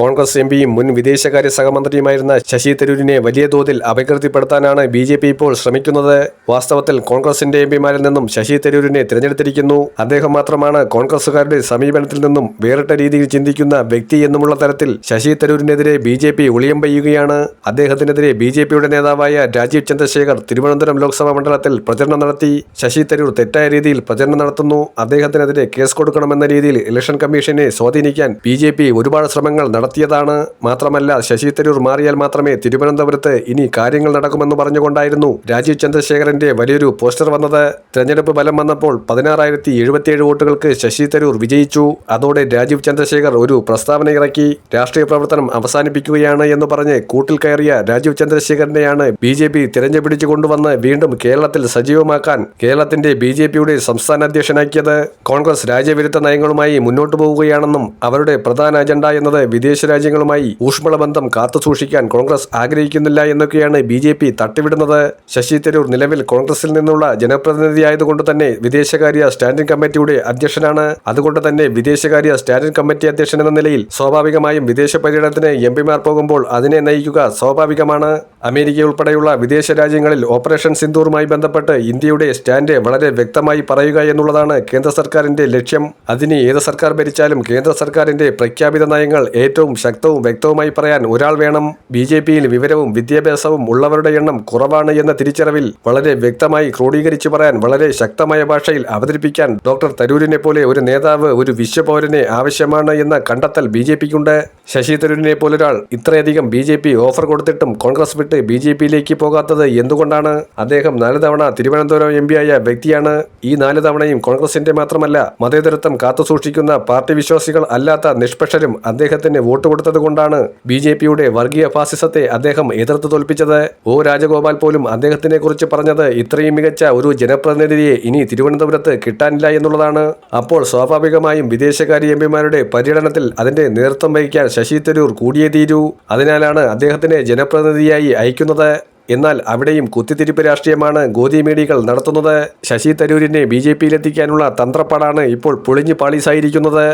Congress M പിയും മുൻ വിദേശകാര്യ സഹമന്ത്രിയുമായിരുന്ന ശശി തരൂരിനെ വലിയ തോതിൽ അപകീർത്തിപ്പെടുത്താനാണ് ബി ജെ പി ഇപ്പോൾ ശ്രമിക്കുന്നത്. വാസ്തവത്തിൽ കോൺഗ്രസിന്റെ എം പിമാരിൽ നിന്നും ശശി തരൂരിനെ തിരഞ്ഞെടുത്തിരിക്കുന്നു. അദ്ദേഹം മാത്രമാണ് കോൺഗ്രസുകാരുടെ സമീപനത്തിൽ നിന്നും വേറിട്ട രീതിയിൽ ചിന്തിക്കുന്ന വ്യക്തി എന്നുമുള്ള തരത്തിൽ ശശി തരൂരിനെതിരെ ബി ജെ പി ഒളിയം പെയ്യുകയാണ്. അദ്ദേഹത്തിനെതിരെ ബി ജെ പിയുടെ നേതാവായ രാജീവ് ചന്ദ്രശേഖർ തിരുവനന്തപുരം ലോക്സഭാ മണ്ഡലത്തിൽ പ്രചരണം നടത്തി. ശശി തരൂർ തെറ്റായ രീതിയിൽ പ്രചരണം നടത്തുന്നു. അദ്ദേഹത്തിനെതിരെ കേസ് കൊടുക്കണമെന്ന രീതിയിൽ ഇലക്ഷൻ കമ്മീഷനെ സ്വാധീനിക്കാൻ ബി ഒരുപാട് ശ്രമങ്ങൾ നടത്തിയതാണ് മാത്രമല്ല ശശി തരൂർ മാറിയാൽ മാത്രമേ തിരുവനന്തപുരത്ത് ഇനി കാര്യങ്ങൾ നടക്കുമെന്ന് പറഞ്ഞുകൊണ്ടായിരുന്നു രാജീവ് ചന്ദ്രശേഖരന്റെ വലിയൊരു പോസ്റ്റർ വന്നത്. തെരഞ്ഞെടുപ്പ് ഫലം വന്നപ്പോൾ പതിനാറായിരത്തി എഴുപത്തിയേഴ് വോട്ടുകൾക്ക് ശശി തരൂർ വിജയിച്ചു. അതോടെ രാജീവ് ചന്ദ്രശേഖർ ഒരു പ്രസ്താവന ഇറക്കി. രാഷ്ട്രീയ പ്രവർത്തനം അവസാനിപ്പിക്കുകയാണ് എന്ന് പറഞ്ഞ് കൂട്ടിൽ കയറിയ രാജീവ് ചന്ദ്രശേഖരനെയാണ് ബി ജെ പി തിരഞ്ഞുപിടിച്ചു കൊണ്ടുവന്ന് വീണ്ടും കേരളത്തിൽ സജീവമാക്കാൻ കേരളത്തിന്റെ ബി ജെ പിയുടെ സംസ്ഥാന അധ്യക്ഷനാക്കിയത്. കോൺഗ്രസ് രാജ്യവിരുദ്ധ നയങ്ങളുമായി മുന്നോട്ടു പോവുകയാണെന്നും അവരുടെ പ്രധാന അജണ്ട എന്നത് വിദേശ രാജ്യങ്ങളുമായി ഊഷ്മള ബന്ധം കാത്തുസൂക്ഷിക്കാൻ കോൺഗ്രസ് ആഗ്രഹിക്കുന്നില്ല എന്നൊക്കെയാണ് ബി ജെ പി തട്ടിവിടുന്നത്. ശശി തരൂർ നിലവിൽ കോൺഗ്രസിൽ നിന്നുള്ള ജനപ്രതിനിധിയായതുകൊണ്ട് തന്നെ വിദേശകാര്യ സ്റ്റാൻഡിംഗ് കമ്മിറ്റിയുടെ അധ്യക്ഷനാണ്. അതുകൊണ്ട് തന്നെ വിദേശകാര്യ സ്റ്റാൻഡിംഗ് കമ്മിറ്റി അധ്യക്ഷൻ എന്ന നിലയിൽ സ്വാഭാവികമായും വിദേശ പര്യടനത്തിന് എം പിമാർ പോകുമ്പോൾ അതിനെ നയിക്കുക സ്വാഭാവികമാണ്. അമേരിക്ക ഉൾപ്പെടെയുള്ള വിദേശ രാജ്യങ്ങളിൽ ഓപ്പറേഷൻ സിന്ദൂറുമായി ബന്ധപ്പെട്ട് ഇന്ത്യയുടെ സ്റ്റാൻഡ് വളരെ വ്യക്തമായി പറയുക എന്നുള്ളതാണ് കേന്ദ്ര സർക്കാരിന്റെ ലക്ഷ്യം. അതിന് ഏത് സർക്കാർ ഭരിച്ചാലും കേന്ദ്ര സർക്കാരിന്റെ പ്രഖ്യാപിത നയങ്ങൾ ഏറ്റവും ശക്തവും വ്യക്തവുമായി പറയാൻ ഒരാൾ വേണം. ബി ജെ പിയിൽ വിവരവും വിദ്യാഭ്യാസവും ഉള്ളവരുടെ എണ്ണം കുറവാണ് എന്ന തിരിച്ചറിവിൽ വളരെ വ്യക്തമായി ക്രോഡീകരിച്ചു പറയാൻ വളരെ ശക്തമായ ഭാഷയിൽ അവതരിപ്പിക്കാൻ ഡോക്ടർ തരൂരിനെ പോലെ ഒരു നേതാവ് ഒരു വിശ്വപൗരനെ ആവശ്യമാണ് എന്ന കണ്ടെത്തൽ ബി ജെ പിക്കുണ്ട്. ശശി തരൂരിനെ പോലൊരാൾ ഇത്രയധികം ബി ജെ പി ഓഫർ കൊടുത്തിട്ടും കോൺഗ്രസ് വിട്ട് ബി ജെ പിയിലേക്ക് പോകാത്തത് എന്തുകൊണ്ടാണ്? അദ്ദേഹം നാല് തവണ തിരുവനന്തപുരം എം പിയായ വ്യക്തിയാണ്. ഈ നാല് തവണയും കോൺഗ്രസിന്റെ മാത്രമല്ല മതേതരത്വം കാത്തുസൂക്ഷിക്കുന്ന പാർട്ടി വിശ്വാസികൾ അല്ലാത്ത നിഷ്പക്ഷരും അദ്ദേഹത്തിന് വോട്ട് കൊടുത്തതുകൊണ്ടാണ് ബി ജെ പിയുടെ വർഗീയ ഫാസിസത്തെ അദ്ദേഹം എതിർത്ത് തോൽപ്പിച്ചത്. ഒ രാജഗോപാൽ പോലും അദ്ദേഹത്തിനെ കുറിച്ച് പറഞ്ഞത് ഇത്രയും മികച്ച ഒരു ജനപ്രതിനിധിയെ ഇനി തിരുവനന്തപുരത്ത് കിട്ടാനില്ല എന്നുള്ളതാണ്. അപ്പോൾ സ്വാഭാവികമായും വിദേശകാര്യ എം പിമാരുടെ പര്യടനത്തിൽ അതിന്റെ നേതൃത്വം വഹിക്കാൻ ശശി തരൂർ കൂടിയേ തീരൂ. അതിനാലാണ് അദ്ദേഹത്തിനെ ജനപ്രതിനിധിയായി അയക്കുന്നത്. എന്നാൽ അവിടെയും കുത്തിത്തിരിപ്പ് രാഷ്ട്രീയമാണ് ഗോതി മീഡിയകൾ നടത്തുന്നത്. ശശി തരൂരിനെ ബി ജെ പിയിലെത്തിക്കാനുള്ള തന്ത്രപ്പാടാണ് ഇപ്പോൾ പൊളിഞ്ഞു പാളീസായിരിക്കുന്നത്.